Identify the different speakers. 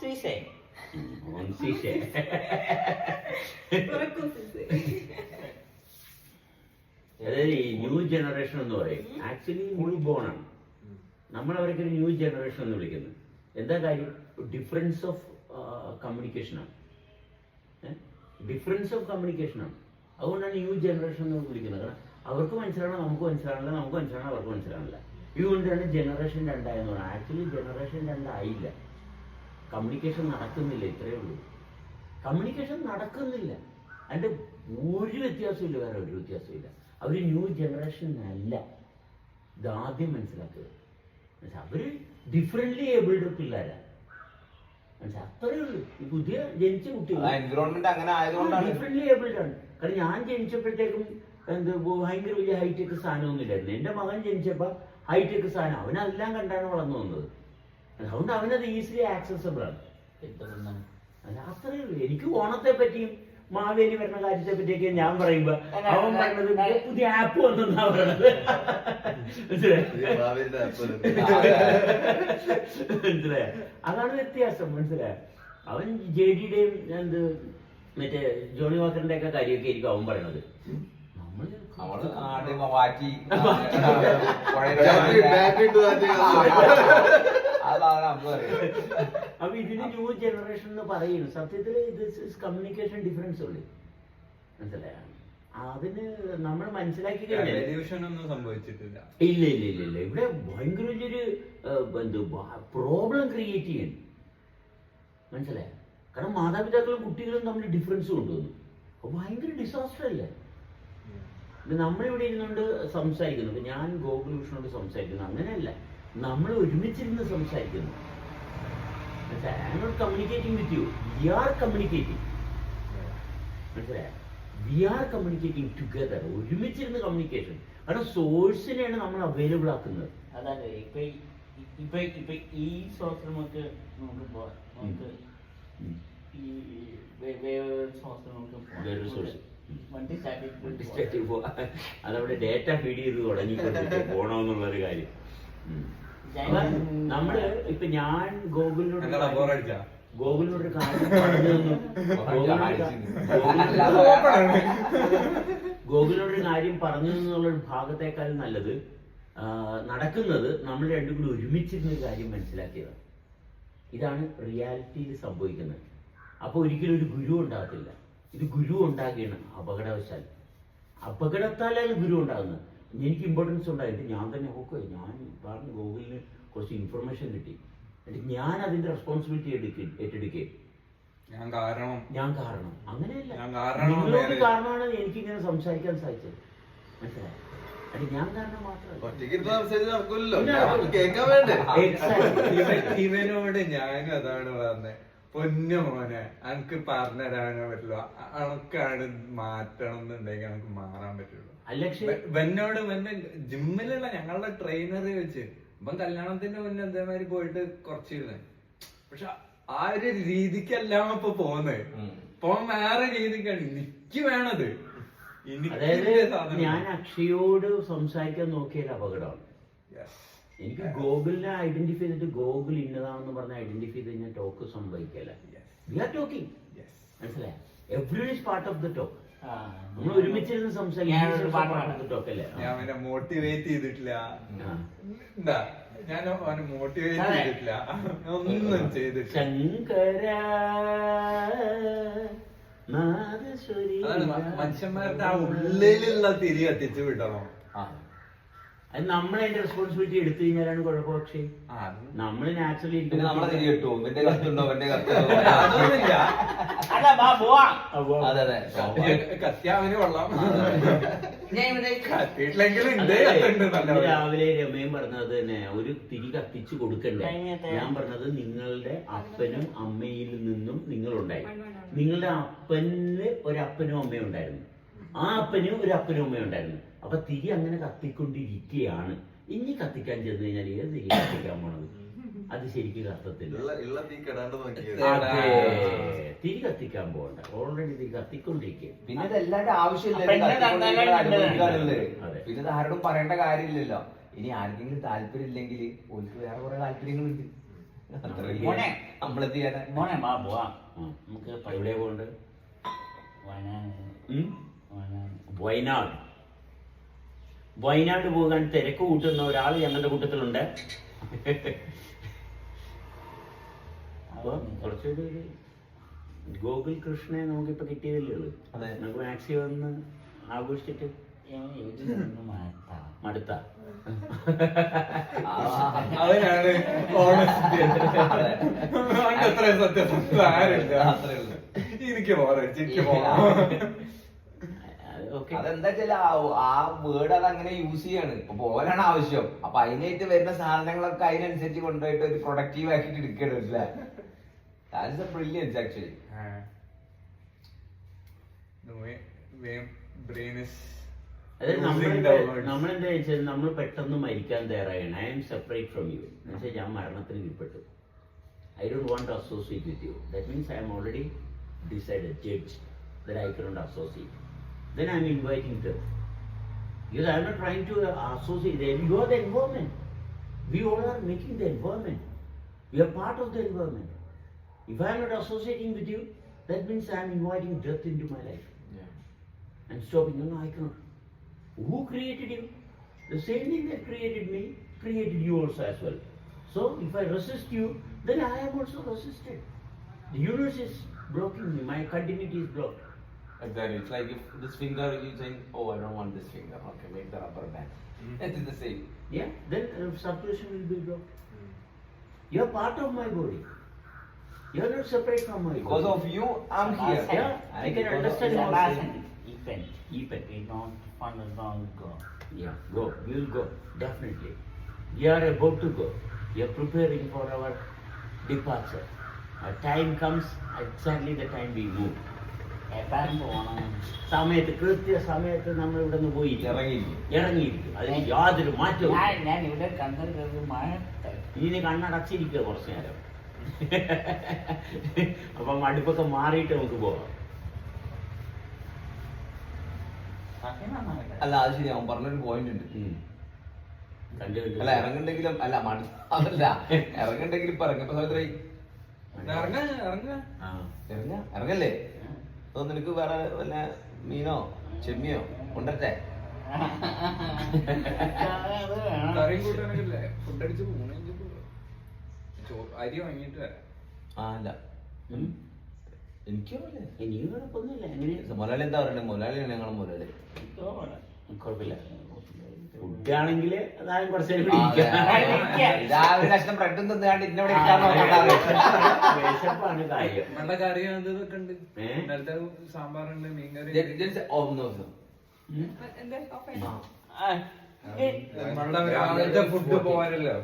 Speaker 1: Suisse.
Speaker 2: ഉറക്കും സിസേ.
Speaker 3: അതായത് ഈ ന്യൂ ജനറേഷൻ എന്ന് പറയും. ആക്ച്വലി ന്യൂ ബോണാണ് നമ്മൾ അവരൊക്കെ ന്യൂ ജനറേഷൻ എന്ന് വിളിക്കുന്നത് എന്താ കാര്യം? ഡിഫറൻസ് ഓഫ് കമ്മ്യൂണിക്കേഷൻ ആണ്. ഡിഫറൻസ് ഓഫ് കമ്മ്യൂണിക്കേഷൻ ആണ്. അതുകൊണ്ടാണ് ന്യൂ ജനറേഷൻ എന്ന് വിളിക്കുന്നത്. കാരണം അവർക്ക് മനസ്സിലാവണം? നമുക്ക് മനസ്സിലാവണില്ല നമുക്ക് മനസ്സിലാവണം? അവർക്ക് മനസ്സിലാവണില്ല ഇതുകൊണ്ടാണ് ജനറേഷൻ രണ്ടായെന്ന് പറയുന്നത്. Actually generation രണ്ടായില്ല. കമ്മ്യൂണിക്കേഷൻ നടക്കുന്നില്ല ഇത്രയേ ഉള്ളൂ. കമ്മ്യൂണിക്കേഷൻ നടക്കുന്നില്ല. അതിന്റെ ഒരു വ്യത്യാസമില്ല വേറെ ഒരു വ്യത്യാസമില്ല അവർ ന്യൂ ജനറേഷൻ അല്ല. ഇതാദ്യം മനസ്സിലാക്കുക മനസ്സിലാ? അവർ ഡിഫറെന്റ്ലി ഏബിൾഡ് പിള്ളേരാണ് മനസ്സിലാ? അത്രയേ ഉള്ളൂ. ഈ പുതിയ ജനിച്ച കുട്ടികൾ.
Speaker 1: എൻവിറോൺമെന്റ് അങ്ങനെ ആയതുകൊണ്ടാണ്.
Speaker 3: ഡിഫറെന്റ്ലി ഏബിൾഡ് ആണ്. കാരണം ഞാൻ ജനിച്ചപ്പോഴത്തേക്കും എന്ത് ഭയങ്കര വലിയ ഹൈടെക് സാധനമൊന്നുമില്ലായിരുന്നു. എന്റെ മകൻ ജനിച്ചപ്പോൾ ഹൈടെക് സാധനം. അവനെല്ലാം കണ്ടാണ് വളർന്നു വന്നത്. അതുകൊണ്ട് അവനത് ഈസിലി ആക്സസബിൾ ആണ് അല്ല അത്രയേ ഉള്ളൂ. എനിക്ക് ഓണത്തെ പറ്റിയും മാവേലി വരുന്ന കാര്യത്തെ പറ്റിയൊക്കെ ഞാൻ പറയുമ്പോ അവൻ പറയുന്നത് "ഇപ്പൊ പുതിയ ആപ്പ് വന്നെന്നാ പറയണത്. മനസ്സിലായോ? മനസ്സിലായോ? അതാണ് വ്യത്യാസം. മനസ്സിലായ? അവൻ ജെ ഡിയുടെയും എന്ത് മറ്റേ ജോണി വാക്കറിന്റെ ഒക്കെ കാര്യമൊക്കെ ആയിരിക്കും അവൻ പറയണത്.
Speaker 1: നമ്മൾ അതാണ്
Speaker 3: അപ്പൊ ഇതിന് ന്യൂ ജനറേഷൻ എന്ന് പറയുന്നു. സത്യത്തിൽ ഇത് കമ്മ്യൂണിക്കേഷൻ ഡിഫറൻസ് ഉള്ളു. മനസ്സിലായോ? അതിന് നമ്മൾ മനസ്സിലാക്കി
Speaker 4: ഒന്നും സംഭവിച്ചിട്ടില്ല.
Speaker 3: ഇല്ല ഇല്ല ഇല്ല ഇല്ല. ഇവിടെ ഭയങ്കര വലിയൊരു ഏഹ്, എന്ത് പ്രോബ്ലം ക്രിയേറ്റ് ചെയ്യണം. മനസ്സിലായോ? കാരണം മാതാപിതാക്കളും കുട്ടികളും തമ്മിൽ ഡിഫറൻസ് കൊണ്ടുവന്നു. അപ്പൊ ഭയങ്കര ഡിസാസ്റ്റർ അല്ലേ? നമ്മളിവിടെ ഇരുന്നുകൊണ്ട് സംസാരിക്കുന്നു. ഞാൻ ഗോകുലഭൂഷണോട് സംസാരിക്കുന്നു. അങ്ങനെയല്ല. നമ്മൾ ഒരുമിച്ചിരുന്ന് സംസാരിക്കുന്നു. I am not communicating with you we are communicating മനസ്സിലായോ? വി ആർ കമ്മ്യൂണിക്കേറ്റിംഗ് ടുഗദർ ഒരുമിച്ചിരുന്ന് കമ്മ്യൂണിക്കേഷൻ കാരണം സോഴ്സിനെയാണ് നമ്മൾ അവൈലബിൾ ആക്കുന്നത്.
Speaker 5: അതാണ് ഇപ്പൊ ഇപ്പൊ ഇപ്പൊ ഈ സോഴ്സ് നമുക്ക് നമുക്ക്
Speaker 3: ഉം.
Speaker 5: ഈ വേറൊരു സോഴ്സ് നമുക്ക്
Speaker 3: വേറൊരു അതവിടെ ഡേറ്റ ഫീഡ് ചെയ്ത് തുടങ്ങിക്കൊണ്ടിരിക്കും പോണമെന്നുള്ളൊരു കാര്യം. നമ്മൾ ഇപ്പൊ ഞാൻ ഗോകുലിനോട് ഗോകുലിനോട് കാര്യം പറഞ്ഞു. തന്നു ഗോകുലിനോട് ഗോകുലിനോട് ഒരു കാര്യം പറഞ്ഞു എന്നുള്ള ഒരു ഭാഗത്തേക്കാൾ നല്ലത്. ആ, നടക്കുന്നത് നമ്മൾ രണ്ടും കൂടി ഒരുമിച്ചിരുന്ന ഒരു കാര്യം മനസ്സിലാക്കിയതാണ് ഇതാണ് റിയാലിറ്റിയിൽ സംഭവിക്കുന്നത്. അപ്പൊ ഒരിക്കലും ഒരു ഗുരു ഉണ്ടാകത്തില്ല. ഇത് ഗുരു ഉണ്ടാക്കിയാണ് അപകടവശാൽ. അപകടത്താലാണ് ഗുരു ഉണ്ടാകുന്നത്. എനിക്ക് ഇമ്പോർട്ടൻസ് ഉണ്ടായിട്ട് ഞാൻ തന്നെ നോക്കുക ഞാൻ പറഞ്ഞു ഗൂഗിളിന് കുറച്ച് ഇൻഫർമേഷൻ കിട്ടി. എന്നിട്ട് ഞാൻ അതിന്റെ റെസ്പോൺസിബിലിറ്റി എടുക്കും ഏറ്റെടുക്കേ.
Speaker 4: ഞാൻ കാരണം.
Speaker 3: ഞാൻ കാരണം. അങ്ങനെയല്ല.
Speaker 4: ഞാൻ കാരണമാണ്
Speaker 3: നിങ്ങളോട്. കാരണമാണ് എനിക്ക് ഇങ്ങനെ സംസാരിക്കാൻ സാധിച്ചത്. മനസ്സിലായി? ഞാൻ കാരണം മാത്രമല്ല.
Speaker 4: ഇവനോട് ഞാനും അതാണ് പറഞ്ഞത്. പൊന്നു മോനെ. അനക്ക് പറഞ്ഞുതരാനോ പറ്റില്ല. അനക്കാണ് മാറ്റണം എന്നുണ്ടെങ്കിൽ അനക്ക് മാറാൻ പറ്റുള്ളൂ. ഇവനോട് ഇവന്റെ ജിമ്മിലുള്ള ഞങ്ങളുടെ ട്രെയിനറെ വെച്ച് ഇപ്പം കല്യാണത്തിന്റെ മുന്നേ അതേമാതിരി പോയിട്ട് കുറച്ചിരുന്നേ. പക്ഷെ ആ ഒരു രീതിക്കല്ല ഇപ്പൊ പോകുന്നത് ഇപ്പൊ വേറെ രീതിക്കാണ്. എനിക്ക് വേണത്.
Speaker 3: അതായത് ഞാൻ അക്ഷയോട് സംസാരിക്കാൻ നോക്കിയ അപകടമാണ്. എനിക്ക് ഗൂഗിളിനെ ഐഡന്റിഫൈ ചെയ്തിട്ട് ഗൂഗിൾ ഇന്നതാണെന്ന് പറഞ്ഞ ഐഡന്റിഫൈ ചെയ്ത് കഴിഞ്ഞാൽ talk സംഭവിക്കല്ല. We are talking
Speaker 4: Yes.
Speaker 3: Every is part of the talk
Speaker 5: ആ
Speaker 3: നമ്മൾ ഒരുമിച്ചിരുന്ന്
Speaker 5: ഞാനൊരു പാട്ട്
Speaker 3: സംസാരിക്കുന്ന ടോക്ക് അല്ലേ?
Speaker 4: ഞാൻ അവനെ മോട്ടിവേറ്റ് ചെയ്തിട്ടില്ല. എന്താ? ഞാൻ അവനെ മോട്ടിവേറ്റ് ചെയ്തിട്ടില്ല. ഒന്നും ചെയ്തിട്ടില്ല.
Speaker 3: ശങ്കര
Speaker 4: മനുഷ്യന്മാരുടെ ആ ഉള്ളിലുള്ള തിരി കത്തിച്ചു വിടണം.
Speaker 3: അത് നമ്മളതിന്റെ റെസ്പോൺസിബിലിറ്റി എടുത്തു കഴിഞ്ഞാലാണ് കുഴപ്പം പക്ഷേ
Speaker 4: ആ,
Speaker 3: നമ്മൾ നാച്ചുറലി. രാവിലെ രമയും പറഞ്ഞത് തന്നെ ഒരു തിരി കത്തിച്ചു കൊടുക്കണ്ടേ? ഞാൻ പറഞ്ഞത് നിങ്ങളുടെ അപ്പനും അമ്മയിൽ നിന്നും നിങ്ങളുണ്ടായി. നിങ്ങളുടെ അപ്പനിൽ ഒരപ്പനും അപ്പനും അമ്മയും ഉണ്ടായിരുന്നു. ആ അപ്പനും ഒരു അപ്പനും അമ്മയും ഉണ്ടായിരുന്നു. അപ്പൊ തിരി അങ്ങനെ കത്തിക്കൊണ്ടിരിക്കുകയാണ് ഇനി കത്തിക്കാൻ ചെന്ന് കഴിഞ്ഞാൽ ഏത് തിരി കത്തിക്കാൻ പോണത്? അത് ശരിക്കും കത്തത്തില്ല തിരി കത്തിക്കാൻ പോകണ്ട. ഓൾറെഡി തിരി കത്തിക്കൊണ്ടിരിക്കുക
Speaker 1: പിന്നെ ഇതെല്ലാവരുടെ ആവശ്യമില്ല. പിന്നെ ആരോടും പറയേണ്ട കാര്യമില്ലല്ലോ. ഇനി ആർക്കെങ്കിലും താല്പര്യം ഇല്ലെങ്കിൽ ഓൾക്ക് വേറെ കുറെ താല്പര്യങ്ങളുണ്ട്. നമ്മളെത്തിയാ
Speaker 5: മോനെ. മാ പോവാം. നമുക്ക്
Speaker 3: പൈവിടെ പോകണ്ട്?
Speaker 5: വയനാട്? വയനാട്.
Speaker 3: വയനാട് പോകാൻ തിരക്ക് കൂട്ടുന്ന ഒരാൾ ഞങ്ങളുടെ കൂട്ടത്തിലുണ്ട്. അപ്പൊ കുറച്ചൊരു ഗോകുൽ കൃഷ്ണനെ നമുക്കിപ്പോ കിട്ടിയതല്ലേ ഉള്ളൂ. നമുക്ക് മാക്സി വന്ന് ആഘോഷിച്ചിട്ട് മടുത്ത.
Speaker 4: അവനാണ് അത്രയും സത്യസന്ധത ആരുമില്ല.
Speaker 1: അത്രേ ഉള്ളൂ.
Speaker 4: എനിക്ക് പോരാ ചിക്ക് പോകാം.
Speaker 1: അതെന്താ വെച്ചാൽ ആ വേർഡ് അത് അങ്ങനെ യൂസ് ചെയ്യാണ്. അപ്പൊ പോലാണ് ആവശ്യം. അപ്പൊ അതിനായിട്ട് വരുന്ന സാധനങ്ങളൊക്കെ അതിനനുസരിച്ച് കൊണ്ടുപോയിട്ട് ഒരു പ്രൊഡക്റ്റീവ് ആക്കിട്ട് എടുക്കണം അല്ലേ ദാറ്റ്സ് എ ബ്രില്യൻസ് ആക്ച്വലി
Speaker 3: നമ്മൾ നമ്മളെന്താ വെച്ചാൽ നമ്മൾ പെട്ടെന്ന് മരിക്കാൻ തയ്യാറായാണ്. I'm separate from you എന്നുവെച്ചാൽ ഞാൻ മരണത്തിന് കീഴ്പ്പെട്ടു. I don't want associate with you that means I'm already decided judge that I cannot associate then I'm inviting them. Because I'm not trying to associate them. You are the environment. We all are making the environment. We are part of the environment. If I'm not associating with you, that means I'm inviting death into my life. And stopping, no, no, I cannot. Who created you? The same thing that created me created you also as well. So if I resist you, then I am also resisted. The universe is blocking me. My continuity is blocked.
Speaker 1: Exactly. It's like if this finger you saying, oh, I don't want this finger. Okay, make the rubber band. It is the same.
Speaker 3: Yeah, then uh, circulation will be blocked. You are part of my body. You are not separate from my
Speaker 1: Because
Speaker 3: body.
Speaker 1: of you, I'm here.
Speaker 3: Yeah, I
Speaker 1: And
Speaker 3: can understand
Speaker 1: you,
Speaker 3: all
Speaker 1: I'm
Speaker 3: that.
Speaker 1: here.
Speaker 5: Event.
Speaker 3: Event.
Speaker 5: We don't fund don't go.
Speaker 3: Yeah, go. We will go. Definitely. We are about to go. We are preparing for our departure. Our time comes, exactly the time we move.
Speaker 5: എപ്പോഴും പോകണം
Speaker 3: സമയത്ത് കൃത്യ സമയത്ത് നമ്മൾ ഇവിടെ നിന്ന് പോയി
Speaker 1: ഇറങ്ങിയിരിക്കും.
Speaker 3: ഇറങ്ങിയിരിക്കും അതിന് യാതൊരു മാറ്റവും
Speaker 5: ഞാൻ ഇവിടെ കണ്ടത് മഴ
Speaker 3: ഇനി കണ്ണടച്ചിരിക്കുക കുറച്ചു നേരം. അപ്പം അടുപ്പൊക്കെ മാറിയിട്ട് നമുക്ക്
Speaker 5: പോകാം.
Speaker 1: അല്ല അത് ശരി അവൻ പറഞ്ഞൊരു പോയിന്റ് ഉണ്ട്. അല്ല ഇറങ്ങണ്ടെങ്കിലും അല്ല മടി. അതല്ല. ഇറങ്ങണ്ടെങ്കിലും ഇപ്പൊ ഇറങ്ങിയപ്പോ സഹോദരി
Speaker 4: ഇറങ്ങ ഇറങ്ങ.
Speaker 3: ആ.
Speaker 1: ഇറങ്ങ. ഇറങ്ങല്ലേ? അതോ നിനക്ക് വേറെ വല്ല മീനോ ചെമ്മിയോ കൊണ്ടരട്ടെ
Speaker 4: കറിയും കൂട്ടാനൊക്കെ ഇല്ലേ ഫുഡ് അടിച്ച് പോണേ അരി വാങ്ങിയിട്ട് വരാം.
Speaker 1: ആ അല്ല. എനിക്കോ
Speaker 3: എനിക്ക് കുഴപ്പമൊന്നുമില്ല.
Speaker 1: മുതലാളി എന്താ പറയണ്ടേ മൊലാളിയാണ് ഞങ്ങളെ മുതലാളി
Speaker 3: കുഴപ്പമില്ല. ഫുഡാണെങ്കിൽ അതായത് കുറച്ച് നേരം
Speaker 1: ആ, അതെ.
Speaker 3: ഇരിക്കാം.
Speaker 1: ഇതാ ഒരു കഷ്ണം ബ്രെഡും ഇന്നവിടെ.
Speaker 3: വിശപ്പാണ് കാര്യം.
Speaker 4: നല്ല കറി ഇതൊക്കെ ഉണ്ട്? ഇന്നലത്തെ സാമ്പാറുണ്ട് മീൻകറി. ഫുഡ് പോകാനല്ലോ